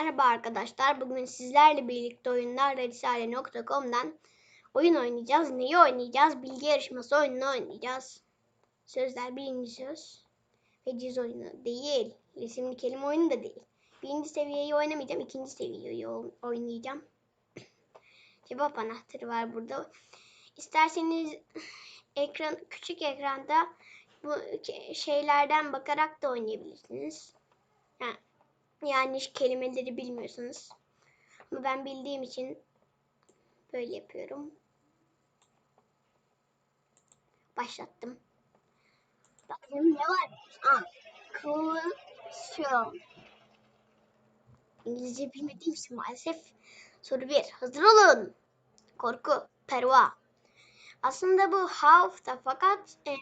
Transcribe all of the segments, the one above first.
Merhaba arkadaşlar. Bugün sizlerle birlikte oyunlar Risale.com'dan oyun oynayacağız. Neyi oynayacağız? Bilgi yarışması oyununu oynayacağız. Sözler birinci söz. Veciz oyunu değil. Resimli kelime oyunu da değil. Birinci seviyeyi oynamayacağım. ikinci seviyeyi oynayacağım. Cevap anahtarı var burada. İsterseniz ekran küçük ekranda bu şeylerden bakarak da oynayabilirsiniz. Yani yanlış kelimeleri bilmiyorsunuz. Ama ben bildiğim için böyle yapıyorum. Başlattım. Bakın ne var? Aa, Cushion. İngilizce bilmediğim için maalesef. Soru 1. Hazır olun. Korku, perva. Aslında bu havf da fakat e,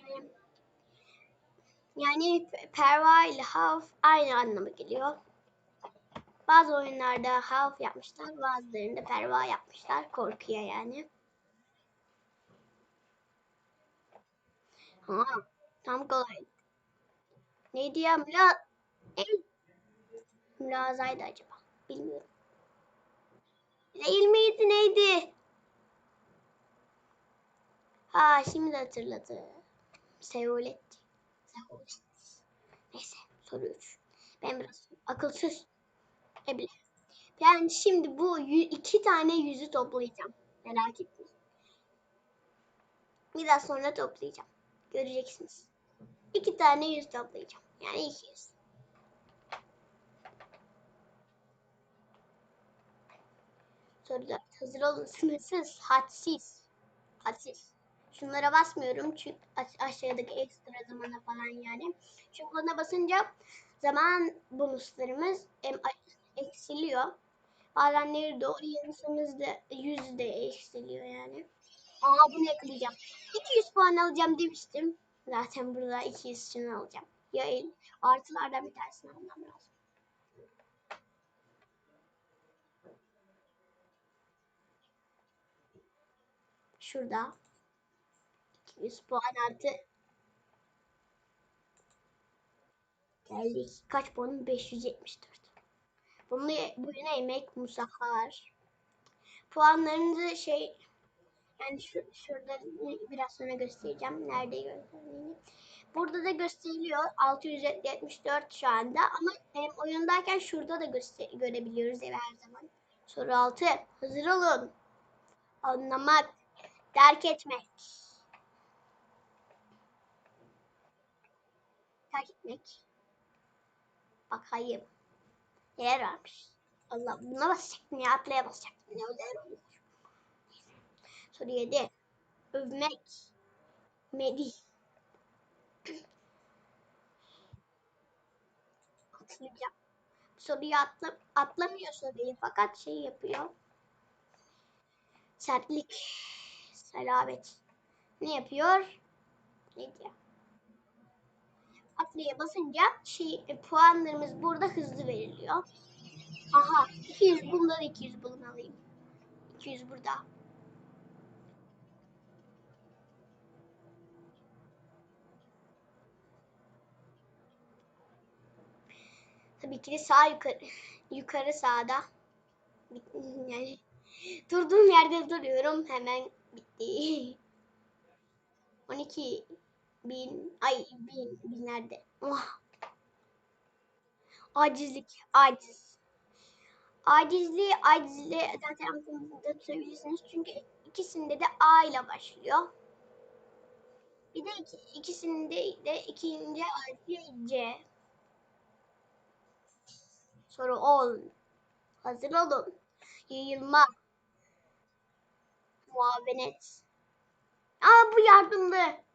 yani perva ile havf aynı anlama geliyor. Bazı oyunlarda havf yapmışlar, bazılarında perva yapmışlar. Korkuya yani. Ha, tam kolay. Neydi ya? Müla... Ne? Mülazaydı acaba. Bilmiyorum. Değil miydi neydi? Ha şimdi hatırladım. Seolet. Seolet. Neyse soru 3. Ben biraz akılsız. Bile. Ben şimdi bu iki tane yüzü toplayacağım. Merak etmeyin. Biraz sonra toplayacağım. Göreceksiniz. İki tane yüz toplayacağım. Yani iki yüz. Soru dört. Hazır olun. Sınırsız, hadsiz. Hadsiz. Şunlara basmıyorum çünkü aş- aşağıdaki ekstra zamana falan yani. Çünkü ona basınca zaman bonuslarımız eksiliyor. Bazenleri doğru yanıtsanız da yüz de eksiliyor yani. Aa bunu yakalayacağım. 200 puan alacağım demiştim. Zaten burada 200 için alacağım. Ya el- artılardan bir tanesini almam lazım. Şurada. 200 puan artı. Geldik. Kaç puanım? 574. Bunu, bu ne emek musahhar. Puanlarınızı şey yani şu, şurada biraz sonra göstereceğim. Nerede gösterdiğini. Burada da gösteriliyor. 674 şu anda ama hem oyundayken şurada da görebiliyoruz ev her zaman. Soru 6. Hazır olun. Anlamak, derk etmek. Terk etmek. Bakayım. Neler varmış? Allah buna basacaktım ya atlaya basacaktım. Ne neler oluyor? Soru 7. Övmek. Medih. Atlayacağım. Soruyu atla, atlamıyor soruyu fakat şey yapıyor. Sertlik. Salabet. Ne yapıyor? Ne diyor? Atlaya basınca şey, e, puanlarımız burada hızlı veriliyor. Aha 200 bunları 200 bulun alayım. 200 burada. Tabii ki de sağ yukarı yukarı sağda. Yani durduğum yerde duruyorum hemen bitti. 12 bin ay bin binlerde. Oh. Acizlik, aciz. Acizliği, acizliği zaten aklınızda tutabilirsiniz. Çünkü ikisinde de A ile başlıyor. Bir de iki, ikisinde de ikinci harfi C. Soru 10. Hazır olun. Yayılma. Muavenet. Aa bu yardımlı.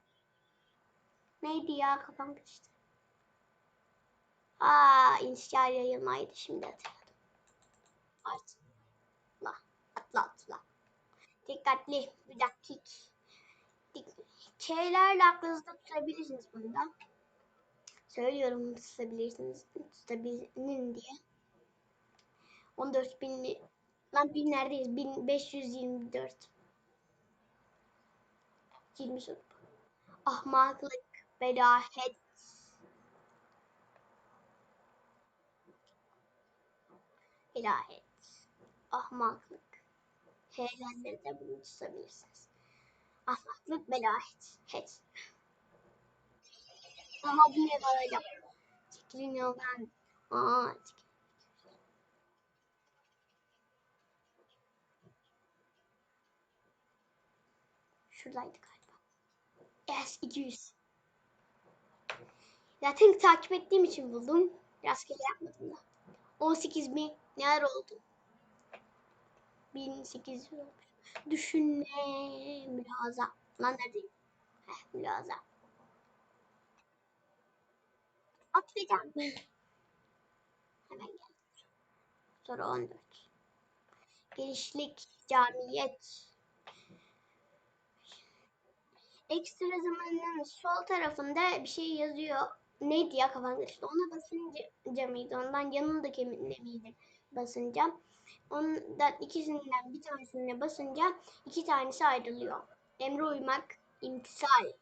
Neydi ya kafam karıştı. Aa inşa yayılmaydı şimdi hatırladım. Atla. Atla atla. Dikkatli. Bir dakik. Dik- Şeylerle aklınızda tutabilirsiniz bunu da. Söylüyorum tutabilirsiniz. Tutabilin diye. 14 bin lan bin neredeyiz? 1524. 20 soru. Ahmaklık, belahet. İlahet. Ahmaklık. H'lenleri de bunu tutabilirsiniz. Ahmaklık, belahet. Het. Ama bu ne böyle? Çekilin yoldan. Aa, çekilin. Şuradaydı galiba. Yes 200. Zaten takip ettiğim için buldum. Rastgele yapmadım da. 18 mi? Neler oldu? 1800 olmuş. Düşünme. Mülaza. Lan neredeyim? Heh, mülaza. Atlayacağım. Hemen gel. Soru 14. Genişlik, camiyet. Ekstra zamanın sol tarafında bir şey yazıyor. Neydi ya kafam karıştı. Ona basınca mıydı? Ondan yanındaki miydi? Basınca. Ondan ikisinden bir tanesine basınca iki tanesi ayrılıyor. Emre uymak, imtisal.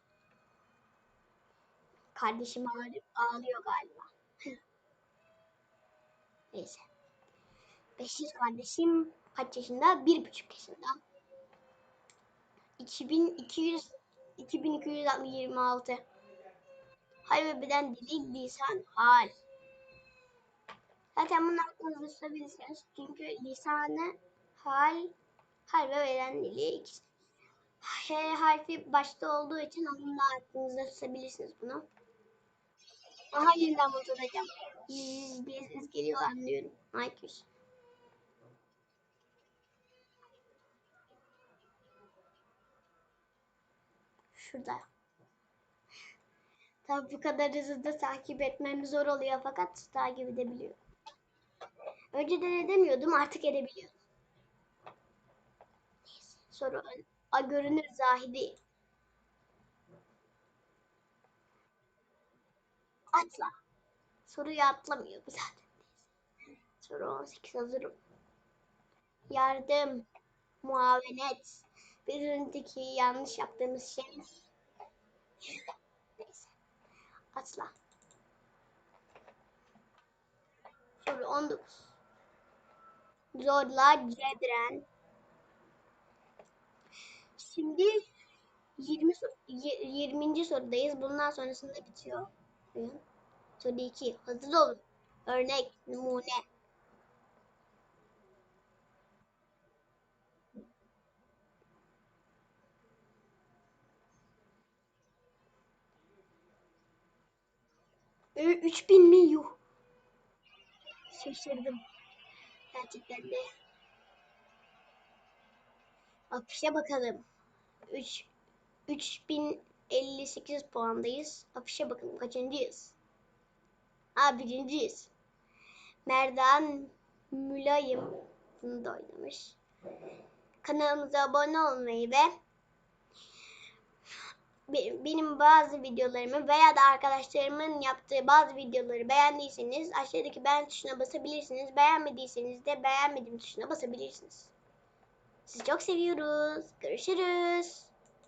Kardeşim ağlıyor, ağlıyor galiba. Neyse. Beşir kardeşim kaç yaşında? Bir buçuk yaşında. 2200 2226 Hal ve beden dili, lisan, hal. Zaten bunu aklınızda tutabilirsiniz. Çünkü lisanı, hal, hal ve beden dili ikisi. H harfi başta olduğu için onu da aklınızda tutabilirsiniz bunu. Aha yeniden motoradayım. Zzz diye ses geliyor anlıyorum. Ayküş. Şurada. Tabii bu kadar hızlı takip etmem zor oluyor fakat takip edebiliyorum. Önceden edemiyordum artık edebiliyorum. Neyse, soru A, görünür Zahidi. Atla. Soruyu atlamıyor zaten. Soru 18 hazırım. Yardım, muavenet. Bir önceki yanlış yaptığımız şey. Atla. Soru 19. Zorla cedren. Şimdi 20 sor- y- 20. sorudayız. Bundan sonrasında bitiyor. Soru 2. Hazır olun. Örnek, numune. Ö, 3000 mi? Yuh. Şaşırdım. Gerçekten de. Afişe bakalım. 3 3058 puandayız. Afişe bakalım kaçıncıyız? Aa birinciyiz. Merdan Mülayim bunu da oynamış. Kanalımıza abone olmayı ve benim bazı videolarımı veya da arkadaşlarımın yaptığı bazı videoları beğendiyseniz aşağıdaki beğen tuşuna basabilirsiniz. Beğenmediyseniz de beğenmedim tuşuna basabilirsiniz. Sizi çok seviyoruz. Görüşürüz.